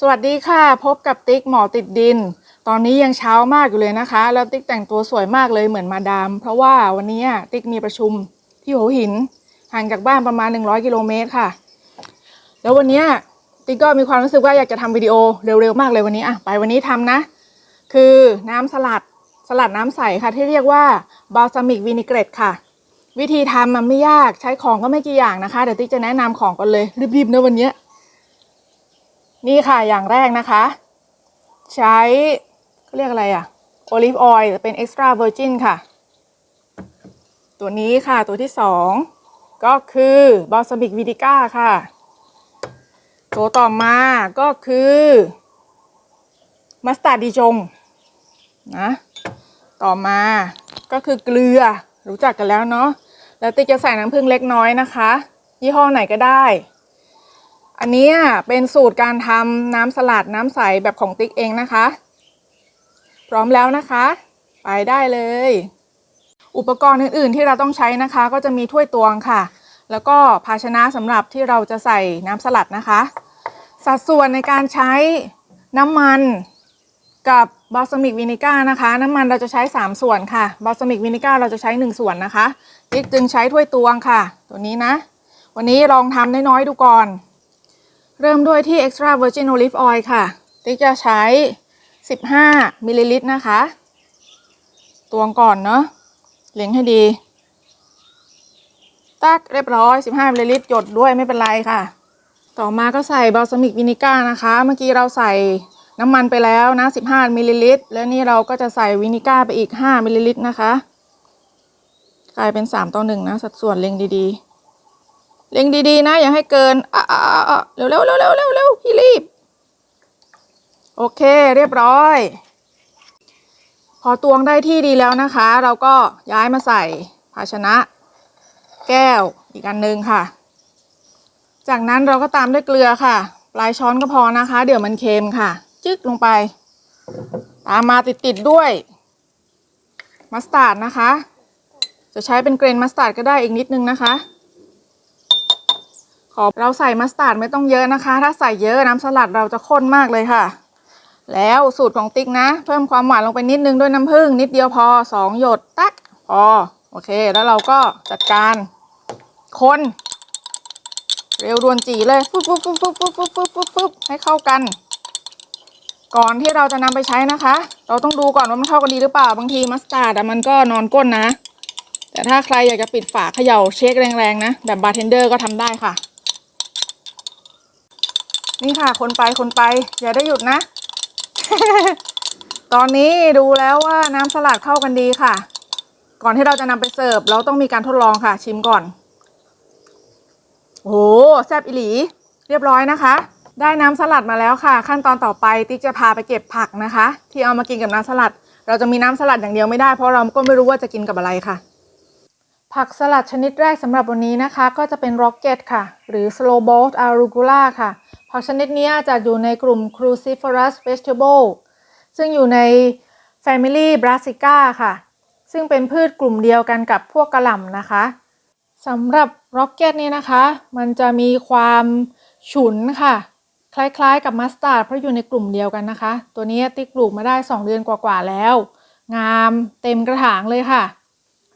สวัสดีค่ะ พบกับติ๊กหมอติดดิน ตอนนี้ยังเช้ามากอยู่เลยนะคะ แล้วติ๊กแต่งตัวสวยมากเลยเหมือนมาดาม เพราะว่าวันนี้ติ๊กมีประชุมที่หัวหินห่างจากบ้านประมาณ 100 กิโลเมตรค่ะ แล้ววันนี้ติ๊กก็มีความรู้สึกว่าอยากจะทำวิดีโอเร็วๆมากเลยวันนี้อะไปวันนี้ทำนะ คือน้ำสลัดสลัดน้ำใสค่ะ ที่เรียกว่าบ a ลซามิกวินิเกรตค่ะ วิธีทำมันไม่ยากใช้ของก็ไม่กี่อย่างนะคะเดี๋ยวติ๊กจะแนะนำของกันเลยรีบๆนะวันนี้ นี่ค่ะอย่างแรกนะคะ ใช้เขาเรียกอะไรอะโอลิฟออยล์เป็นเอ็กซ์ตร้าเวอร์จินค่ะ ตัวนี้ค่ะตัวที่สองก็คือบอลซาบิกวิดิก้าค่ะ ตัวต่อมาก็คือมัสตาร์ดดิจงนะต่อมาก็คือเกลือรู้จักกันแล้วเนาะแล้วติ๊กจะใส่น้ำผึ้งเล็กน้อยนะคะ ยี่ห้อไหนก็ได้ อันนี้เป็นสูตรการทำน้ำสลัดน้ำใสแบบของติ๊กเองนะคะ พร้อมแล้วนะคะ ไปได้เลย อุปกรณ์อื่น ๆ ที่เราต้องใช้นะคะ ก็จะมีถ้วยตวงค่ะ แล้วก็ภาชนะสำหรับที่เราจะใส่น้ำสลัดนะคะ สัดส่วนในการใช้น้ำมันกับบอลซามิกวินิก้านะคะ น้ำมันเราจะใช้ 3 ส่วนค่ะบอลซามิกวินิก้าเราจะใช้ 1 ส่วนนะคะติ๊กจึงใช้ถ้วยตวงค่ะ ตัวนี้นะ วันนี้ลองทำน้อยๆดูก่อน เริ่มด้วยที่ extra virgin olive oil ค่ะ ติ๊กจะใช้ 15มิลลิลิตรนะคะ ตวงก่อนเนาะเล็งให้ดี ตักเรียบร้อย 15มิลลิลิตรหยดด้วยไม่เป็นไรค่ะ ต่อมาก็ใส่บ a ลซามิกวินิก้านะคะ เมื่อกี้เราใส่น้ำมันไปแล้วนะ 15มิลลิลิตรแล้วนี่เราก็จะใส่วินิก้าไปอีก 5มิลลิลิตรนะคะ กลายเป็น 3 ต่อ 1 นะ สัดส่วนเล็งดีๆ เล็งดีๆ นะ อย่าให้เกินอะอะอะอะเร็วๆเร็วๆเร็วๆเร็วเร็วพี่รีบ โอเคเรียบร้อย พอตวงได้ที่ดีแล้วนะคะ เราก็ย้ายมาใส่ภาชนะ แก้วอีกอันหนึ่งค่ะ จากนั้นเราก็ตามด้วยเกลือค่ะ ปลายช้อนก็พอนะคะ เดี๋ยวมันเค็มค่ะ จึ๊กลงไป ตามมาติดๆด้วยมัสตาร์ดนะคะ จะใช้เป็นเกรนมัสตาร์ดก็ได้อีกนิดนึงนะคะ ขอเราใส่มัสตาร์ดไม่ต้องเยอะนะคะ ถ้าใส่เยอะน้ำสลัดเราจะข้นมากเลยค่ะ แล้วสูตรของติ๊กนะ เพิ่มความหวานลงไปนิดนึงด้วยน้ำผึ้งนิดเดียวพอสองหยดตักพอโอเค แล้วเราก็จัดการคนเร็วด่วนจีเลยฟึบฟึบฟึบฟึบฟึบฟึบฟึบฟึบฟึบให้เข้ากัน ก่อนที่เราจะนำไปใช้นะคะ เราต้องดูก่อนว่ามันเข้ากันดีหรือเปล่าบางทีมัสตาร์ดมันก็นอนก้นนะ แต่ถ้าใครอยากจะปิดฝาเขย่าเช็คแรงๆนะ แบบบาร์เทนเดอร์ก็ทำได้ค่ะ นี่ค่ะ คนไปคนไป อย่าได้หยุดนะ ตอนนี้ดูแล้วว่าน้ำสลัดเข้ากันดีค่ะ ก่อนที่เราจะนำไปเสิร์ฟ เราต้องมีการทดลองค่ะ ชิมก่อนโอ้โหแซ่บอิหลี เรียบร้อยนะคะ ได้น้ำสลัดมาแล้วค่ะ ขั้นตอนต่อไปติ๊กจะพาไปเก็บผักนะคะ ที่เอามากินกับน้ำสลัด เราจะมีน้ำสลัดอย่างเดียวไม่ได้เพราะเราก็ไม่รู้ว่าจะกินกับอะไรค่ะ ผักสลัดชนิดแรกสำหรับวันนี้นะคะ ก็จะเป็น rocket ค่ะ หรือ slow bolt arugula ค่ะ ผักชนิดนี้จะอยู่ในกลุ่ม cruciferous vegetable ซึ่งอยู่ใน family brassica ค่ะ ซึ่งเป็นพืชกลุ่มเดียวกันกับพวกกระหล่ำนะคะสำหรับ rocket นี่นะคะ มันจะมีความฉุนค่ะ คล้ายๆกับมัสตาร์ดเพราะอยู่ในกลุ่มเดียวกันนะคะ ตัวนี้ติ๊กปลูกมาได้ 2 เดือนกว่าๆแล้ว งามเต็มกระถางเลยค่ะ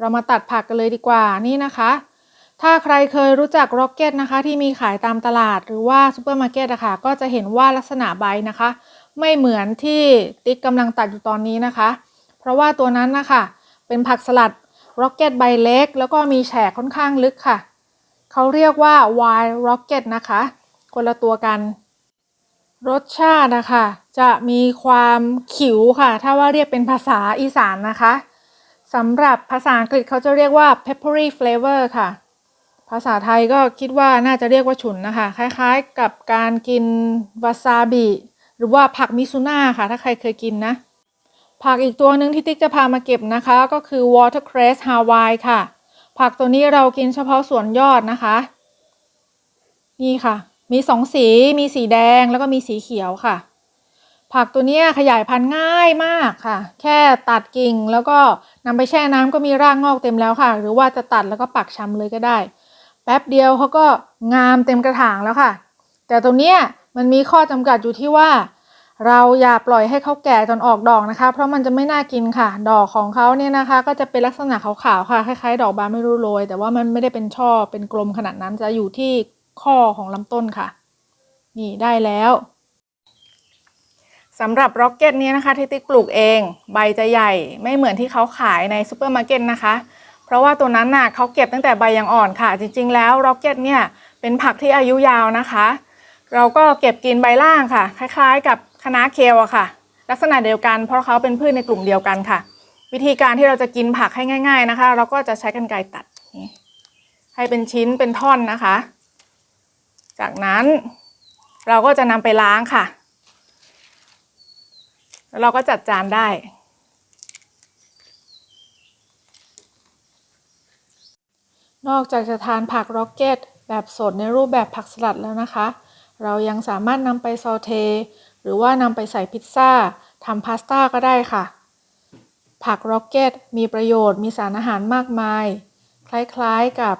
เรามาตัดผักกันเลยดีกว่านี่นะคะ ถ้าใครเคยรู้จักร็อกเก็ตนะคะ ที่มีขายตามตลาดหรือว่าซูเปอร์มาร์เก็ตอะค่ะก็จะเห็นว่าลักษณะใบนะคะ ไม่เหมือนที่ติ๊กกำลังตัดอยู่ตอนนี้นะคะ เพราะว่าตัวนั้นนะคะเป็นผักสลัดร็อกเก็ตใบเล็ก แล้วก็มีแฉกค่อนข้างลึกค่ะ เขาเรียกว่า wild rocket นะคะ คนละตัวกัน รสชาตินะคะ จะมีความขิวค่ะ ถ้าว่าเรียกเป็นภาษาอีสานนะคะ สำหรับภาษาอังกฤษเขาจะเรียกว่า peppery flavor ค่ะ ภาษาไทยก็คิดว่าน่าจะเรียกว่าฉุนนะคะ คล้ายๆกับการกินวาซาบิ หรือว่าผักมิซุน่าค่ะ ถ้าใครเคยกินนะ ผักอีกตัวหนึ่งที่ติ๊กจะพามาเก็บนะคะ ก็คือ watercress Hawaii ค่ะ ผักตัวนี้เรากินเฉพาะส่วนยอดนะคะ นี่ค่ะ มีสองสี มีสีแดงแล้วก็มีสีเขียวค่ะ ผักตัวนี้ขยายพันธุ์ง่ายมากค่ะ แค่ตัดกิ่งแล้วก็นำไปแช่น้ำก็มีรากงอกเต็มแล้วค่ะ หรือว่าจะตัดแล้วก็ปักชำเลยก็ได้ แป๊บเดียวเขาก็งามเต็มกระถางแล้วค่ะ แต่ตัวนี้มันมีข้อจำกัดอยู่ที่ว่า เราอย่าปล่อยให้เขาแก่จนออกดอกนะคะ เพราะมันจะไม่น่ากินค่ะ ดอกของเขาเนี่ยนะคะ ก็จะเป็นลักษณะขาวๆค่ะคล้ายๆ ดอกบานไม่รู้โรยแต่ว่ามันไม่ได้เป็นช่อเป็นกลมขนาดนั้นจะอยู่ที่ข้อของลำต้นค่ะ นี่ได้แล้ว สำหรับร็อกเก็ตนี้นะคะที่ติ๊กปลูกเอง ใบจะใหญ่ไม่เหมือนที่เขาขายในซูเปอร์มาร์เก็ตนะคะ เพราะว่าตัวนั้นน่ะเขาเก็บตั้งแต่ใบยังอ่อนค่ะ จริง ๆ แล้วร็อกเก็ตเนี่ยเป็นผักที่อายุยาวนะคะ เราก็เก็บกินใบล่างค่ะ คล้ายๆ กับคะน้าเคลอะค่ะ ลักษณะเดียวกัน เพราะเขาเป็นพืชในกลุ่มเดียวกันค่ะ วิธีการที่เราจะกินผักให้ง่าย ๆนะคะ เราก็จะใช้กรรไกรตัดให้เป็นชิ้นเป็นท่อนนะคะ จากนั้นเราก็จะนำไปล้างค่ะ แล้วเราก็จัดจานได้ นอกจากจะทานผักร็อกเก็ต แบบสดในรูปแบบผักสลัดแล้วนะคะ เรายังสามารถนำไปซอเท หรือว่านำไปใส่พิซซ่าทำพาสต้าก็ได้ค่ะ ผักร็อกเก็ตมีประโยชน์มีสารอาหารมากมาย คล้ายๆกับ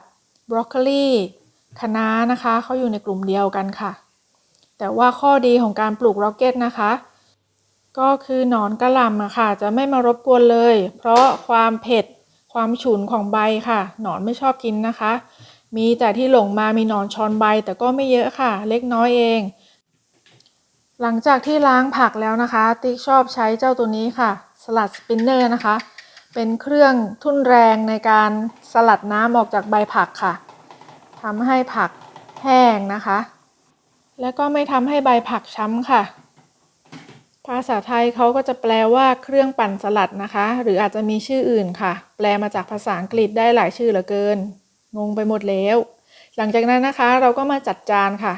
บรอกโคลีคะน้านะคะเขาอยู่ในกลุ่มเดียวกันค่ะ แต่ว่าข้อดีของการปลูกร็อกเก็ตนะคะ ก็คือหนอนกระหล่ำอะค่ะ จะไม่มารบกวนเลย เพราะความเผ็ดความฉุนของใบค่ะ หนอนไม่ชอบกินนะคะ มีแต่ที่หลงมามีหนอนช้อนใบแต่ก็ไม่เยอะค่ะ เล็กน้อยเอง หลังจากที่ล้างผักแล้วนะคะ ติ๊กชอบใช้เจ้าตัวนี้ค่ะ สลัดสปินเนอร์นะคะ เป็นเครื่องทุ่นแรงในการสลัดน้ำออกจากใบผักค่ะทำให้ผักแห้งนะคะ แล้วก็ไม่ทำให้ใบผักช้ำค่ะ ภาษาไทยเขาก็จะแปลว่าเครื่องปั่นสลัดนะคะ หรืออาจจะมีชื่ออื่นค่ะ แปลมาจากภาษาอังกฤษได้หลายชื่อเหลือเกิน งงไปหมดแล้ว หลังจากนั้นนะคะ เราก็มาจัดจานค่ะ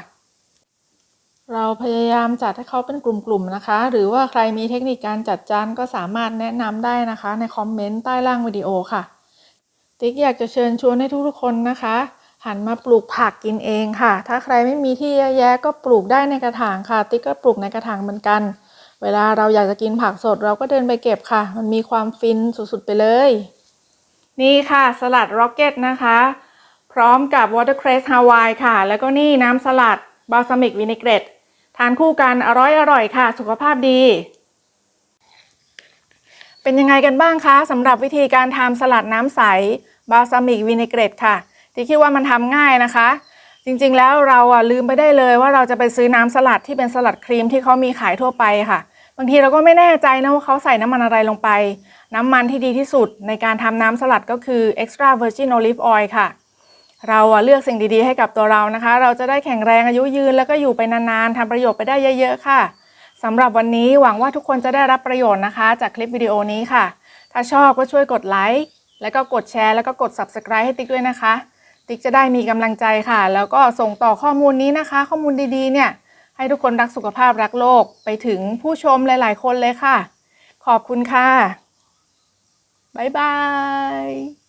เราพยายามจัดให้เขาเป็นกลุ่มๆนะคะ หรือว่าใครมีเทคนิคการจัดจานก็สามารถแนะนำได้นะคะ ในคอมเมนต์ใต้ล่างวิดีโอค่ะ ติ๊กอยากจะเชิญชวนให้ทุกๆคนนะคะหันมาปลูกผักกินเองค่ะ ถ้าใครไม่มีที่เยอะแยะก็ปลูกได้ในกระถางค่ะ ติ๊กก็ปลูกในกระถางเหมือนกัน เวลาเราอยากจะกินผักสดเราก็เดินไปเก็บค่ะ มันมีความฟินสุดๆไปเลย นี่ค่ะสลัดร็อกเก็ตนะคะ พร้อมกับวอเตอร์เครสฮาวายค่ะ แล้วก็นี่น้ำสลัดบ a ลซามิกวินิเกรตทานคู่กันอร่อยอร่อยค่ะ สุขภาพดี เป็นยังไงกันบ้างคะสำหรับวิธีการทำสลัดน้ำใสบ a ลซามิกวินิเกรตค่ะ ที่คิดว่ามันทำง่ายนะคะ จริงๆแล้วเราอะลืมไปได้เลยว่าเราจะไปซื้อน้ำสลัดที่เป็นสลัดครีมที่เขามีขายทั่วไปค่ะ บางทีเราก็ไม่แน่ใจนะว่าเขาใส่น้ำมันอะไรลงไป น้ำมันที่ดีที่สุดในการทำน้ำสลัดก็คือ extra virgin olive oil ค่ะ เราเลือกสิ่งดีๆให้กับตัวเรานะคะ เราจะได้แข็งแรงอายุยืนแล้วก็อยู่ไปนานๆทำประโยชน์ไปได้เยอะๆค่ะสำหรับวันนี้หวังว่าทุกคนจะได้รับประโยชน์นะคะ จากคลิปวิดีโอนี้ค่ะ ถ้าชอบก็ช่วยกดไลค์แล้วก็กดแชร์แล้วก็กด subscribe ให้ติ๊กด้วยนะคะ ติ๊กจะได้มีกำลังใจค่ะ แล้วก็ส่งต่อข้อมูลนี้นะคะ ข้อมูลดีๆเนี่ย ให้ทุกคนรักสุขภาพรักโลกไปถึงผู้ชมหลาย ๆ คนเลยค่ะ ขอบคุณค่ะ บ๊ายบาย